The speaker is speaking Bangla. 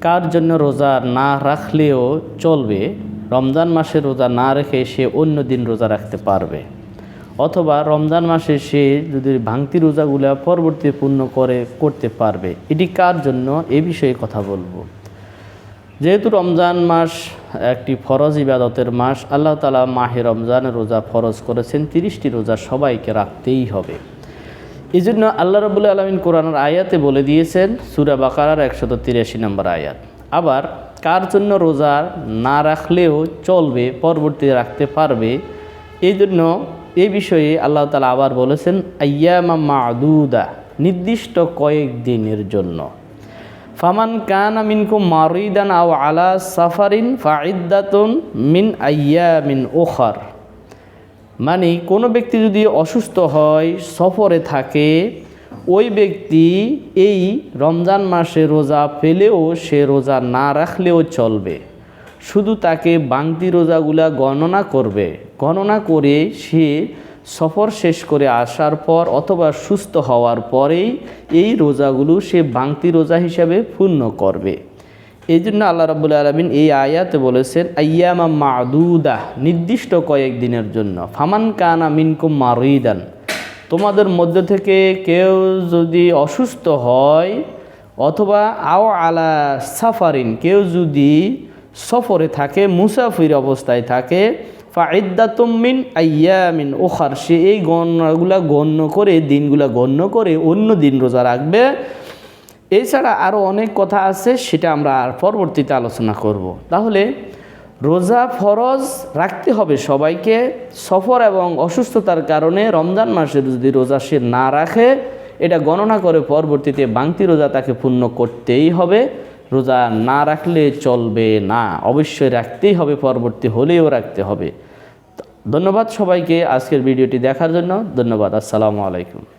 কার জন্য রোজা না রাখলেও চলবে? রমজান মাসে রোজা না রেখে সে অন্য দিন রোজা রাখতে পারবে। অথবা রমজান মাসে সে যদি ভাঙতি রোজাগুলো পরবর্তী পূর্ণ করে, করতে পারবে। এটি কার জন্য? এ বিষয়ে কথা বলব। যেহেতু রমজান মাস একটি ফরজ ইবাদতের মাস, আল্লাহ তালা মাহে রমজানের রোজা ফরজ করেছেন, তিরিশটি রোজা সবাইকে রাখতেই হবে। এই জন্য আল্লাহ রবুল্লা আলমিন কোরআনের আয়াতে বলে দিয়েছেন, সুরা বাকারার একশত তিরাশি নম্বর আয়াত। আবার, কার জন্য রোজা না রাখলেও চলবে, পরবর্তী রাখতে পারবে এই জন্য এই বিষয়ে আল্লাহ তালা আবার বলেছেন আয়ামা মাদুদা, নির্দিষ্ট কয়েক দিনের জন্য। ফামান কানা মিনকুম মারিদান আও আলা সাফারিন ফাইদ্দাতুন মিন আইয়া মিন ওখার মানে কোনো ব্যক্তি যদি অসুস্থ হয়, সফরে থাকে, ওই ব্যক্তি এই রমজান মাসে রোজা পেলেও সে রোজা না রাখলেও চলবে। শুধু তাকে বাংতি রোজাগুলা গণনা করবে। গণনা করে সে সফর শেষ করে আসার পর অথবা সুস্থ হওয়ার পরেই এই রোজাগুলো সে বাংতি রোজা হিসাবে পূর্ণ করবে। এই জন্য আল্লাহ রাবুল আলমিন এই আয়াতে বলেছেন আয়ামা মাদুদা নির্দিষ্ট কয়েক দিনের জন্য। ফামান কানা মিনকুম মারুইদান তোমাদের মধ্য থেকে কেউ যদি অসুস্থ হয় অথবা আও আলা সাফারিন, কেউ যদি সফরে থাকে, মুসাফির অবস্থায় থাকে ফাইদ্দাতুমিন আয়ামিন ওখার সে এই গণনাগুলা গণ্য করে, দিনগুলা গণ্য করে, অন্য দিন রোজা রাখবে। এছাড়া আরও অনেক কথা আছে, সেটা আমরা আর পরবর্তীতে আলোচনা করব। তাহলে রোজা ফরজ রাখতে হবে সবাইকে, সফর এবং অসুস্থতার কারণে রমজান মাসে যদি রোজা সে না রাখে, এটা গণনা করে পরবর্তীতে বাংতি রোজা তাকে পূর্ণ করতেই হবে। রোজা না রাখলে চলবে না, অবশ্যই রাখতেই হবে, পরবর্তী হলেও রাখতে হবে। ধন্যবাদ সবাইকে আজকের ভিডিওটি দেখার জন্য, ধন্যবাদ, আসসালামু আলাইকুম।